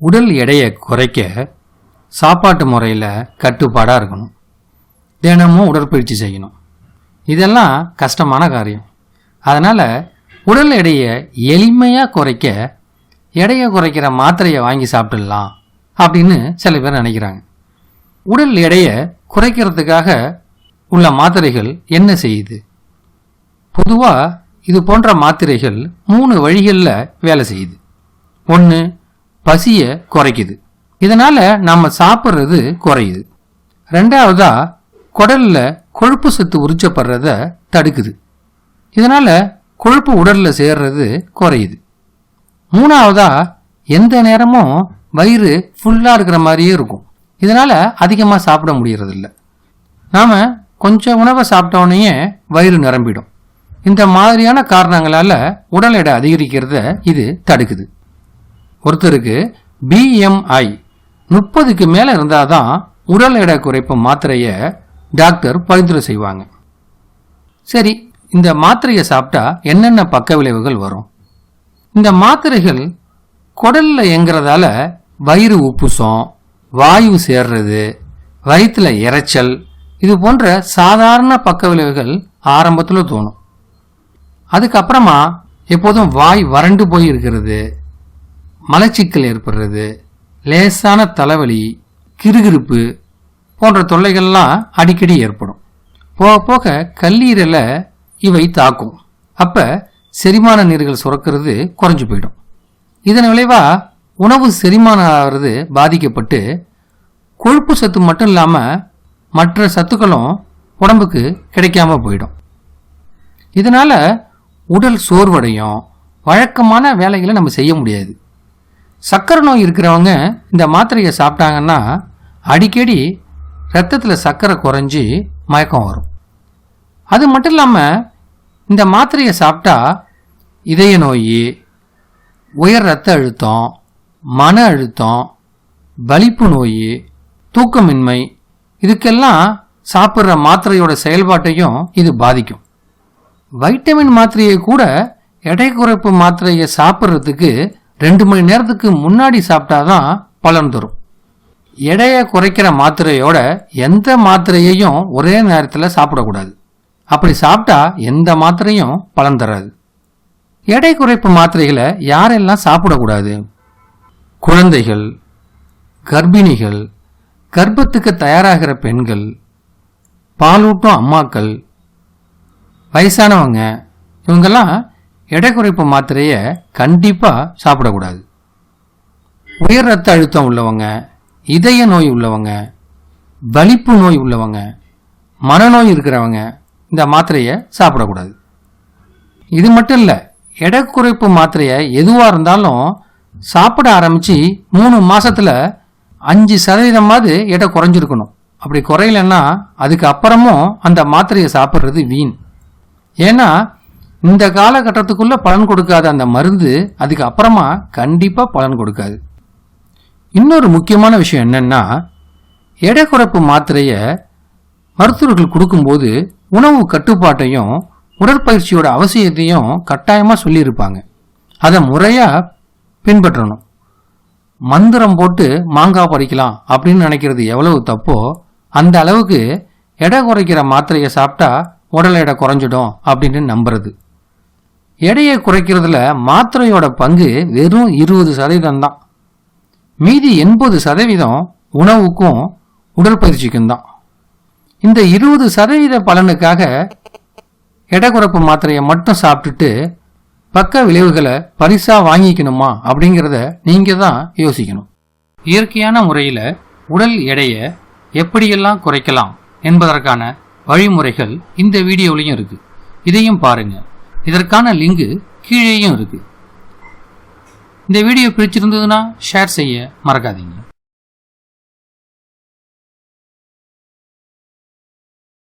உடல் எடையை குறைக்க சாப்பாட்டு முறையில் கட்டுப்பாடாக இருக்கணும். தினமும் உடற்பயிற்சி செய்யணும். இதெல்லாம் கஷ்டமான காரியம். அதனால் உடல் எடையை எளிமையாக குறைக்க எடையை குறைக்கிற மாத்திரையை வாங்கி சாப்பிட்டுடலாம் அப்படின்னு சில பேர் நினைக்கிறாங்க. உடல் எடையை குறைக்கிறதுக்காக உள்ள மாத்திரைகள் என்ன செய்யுது? பொதுவாக இது போன்ற மாத்திரைகள் மூணு வழிகளில் வேலை செய்யுது. ஒன்று பசியை குறைக்குது. இதனால் நம்ம சாப்பிட்றது குறையுது. ரெண்டாவதா குடல்ல கொழுப்பு சத்து உறிஞ்சப்படுறத தடுக்குது. இதனால் கொழுப்பு உடலில் சேர்றது குறையுது. மூணாவதா எந்த நேரமும் வயிறு ஃபுல்லாக இருக்கிற மாதிரியே இருக்கும். இதனால் அதிகமாக சாப்பிட முடியறதில்ல. நாம் கொஞ்சம் உணவை சாப்பிட்டோன்னே வயிறு நிரம்பிடும். இந்த மாதிரியான காரணங்களால் உடல் எடை அதிகரிக்கிறத இது தடுக்குது. ஒருத்தருக்கு பிஎம்ஐ முப்பதுக்கு மேலே இருந்தால் தான் உடல் எடை குறைப்பு மாத்திரையை டாக்டர் பரிந்துரை செய்வாங்க. சரி இந்த மாத்திரையை சாப்பிட்டா என்னென்ன பக்க விளைவுகள் வரும்? இந்த மாத்திரைகள் குடல்ல எங்கிறதால வயிறு உப்புசம் வாயு சேர்றது வயிற்றுல இரைச்சல் இது போன்ற சாதாரண பக்க விளைவுகள் ஆரம்பத்தில் தோணும். அதுக்கப்புறமா எப்போதும் வாய் வறண்டு போய் இருக்கிறது மலச்சிக்கல் ஏற்படுறது லேசான தலைவலி கிறுகிறுப்பு போன்ற தொல்லைகள்லாம் அடிக்கடி ஏற்படும். போக போக கல்லீரலை இவை தாக்கும். அப்போ செரிமான நீர்கள் சுரக்கிறது குறைஞ்சு போயிடும். இதன் விளைவாக உணவு செரிமானம் ஆகிறது பாதிக்கப்பட்டு கொழுப்பு சத்து மட்டும் இல்லாமல் மற்ற சத்துக்களும் உடம்புக்கு கிடைக்காம போயிடும். இதனால் உடல் சோர்வடையும் வழக்கமான வேலைகளை நம்ம செய்ய முடியாது. சர்க்கரை நோய் இருக்கிறவங்க இந்த மாத்திரையை சாப்பிட்டாங்கன்னா அடிக்கடி ரத்தத்தில் சர்க்கரை குறைஞ்சி மயக்கம் வரும். அது மட்டும் இல்லாமல் இந்த மாத்திரையை சாப்பிட்டா இதய நோய் உயர் ரத்த அழுத்தம் மன அழுத்தம் வலிப்பு நோய் தூக்கமின்மை இதுக்கெல்லாம் சாப்பிட்ற மாத்திரையோட செயல்பாட்டையும் இது பாதிக்கும். வைட்டமின் மாத்திரையை கூட எடை குறைப்பு மாத்திரையை சாப்பிட்றதுக்கு ரெண்டு மணி நேரத்துக்கு முன்னாடி சாப்பிட்டாதான் பலன் தரும். எடையை குறைக்கிற மாத்திரையோட எந்த மாத்திரையையும் ஒரே நேரத்தில் சாப்பிடக்கூடாது. அப்படி சாப்பிட்டா எந்த மாத்திரையும் பலன் தராது. எடை குறைப்பு மாத்திரைகளை யாரெல்லாம் சாப்பிடக்கூடாது? குழந்தைகள் கர்ப்பிணிகள் கர்ப்பத்துக்கு தயாராகிற பெண்கள் பாலூட்டும் அம்மாக்கள் வயசானவங்க இவங்கெல்லாம் எடை குறைப்பு மாத்திரையை கண்டிப்பாக சாப்பிடக்கூடாது. உயர் ரத்த அழுத்தம் உள்ளவங்க இதய நோய் உள்ளவங்க வலிப்பு நோய் உள்ளவங்க மனநோய் இருக்கிறவங்க இந்த மாத்திரையை சாப்பிடக்கூடாது. இது மட்டும் இல்லை எடை குறைப்பு மாத்திரையை எதுவாக இருந்தாலும் சாப்பிட ஆரம்பித்து மூணு மாதத்தில் அஞ்சு சதவீதமாவது எடை குறைஞ்சிருக்கணும். அப்படி குறையலன்னா அதுக்கு அப்புறமும் அந்த மாத்திரையை சாப்பிட்றது வீண். ஏன்னா இந்த காலகட்டத்துக்குள்ள பலன் கொடுக்காத அந்த மருந்து அதுக்கு அப்புறமா கண்டிப்பாக பலன் கொடுக்காது. இன்னொரு முக்கியமான விஷயம் என்னன்னா எடை குறைப்பு மாத்திரையை மருத்துவர்கள் கொடுக்கும்போது உணவு கட்டுப்பாட்டையும் உடற்பயிற்சியோட அவசியத்தையும் கட்டாயமாக சொல்லியிருப்பாங்க. அதை முறையாக பின்பற்றணும். மந்திரம் போட்டு மாங்காய் பறிக்கலாம் அப்படின்னு நினைக்கிறது எவ்வளவு தப்போ அந்த அளவுக்கு எடை குறைக்கிற மாத்திரையை சாப்பிட்டா உடல் எடை குறைஞ்சிடும் அப்படின்னு நம்புறது. எடையை குறைக்கிறதுல மாத்திரையோட பங்கு வெறும் இருபது சதவீதம் தான். மீதி எண்பது சதவீதம் உணவுக்கும் உடற்பயிற்சிக்கும் தான். இந்த இருபது சதவீத பலனுக்காக எடை குறைப்பு மாத்திரையை மட்டும் சாப்பிட்டுட்டு பக்க விளைவுகளை பரிசா வாங்கிக்கணுமா அப்படிங்கிறத நீங்க தான் யோசிக்கணும். இயற்கையான முறையில் உடல் எடையை எப்படியெல்லாம் குறைக்கலாம் என்பதற்கான வழிமுறைகள் இந்த வீடியோலையும் இருக்கு. இதையும் பாருங்கள் இதற்கான லிங்கு கீழேயும் இருக்கு. இந்த வீடியோ பிடிச்சிருந்ததுன்னா ஷேர் செய்ய மறக்காதீங்க.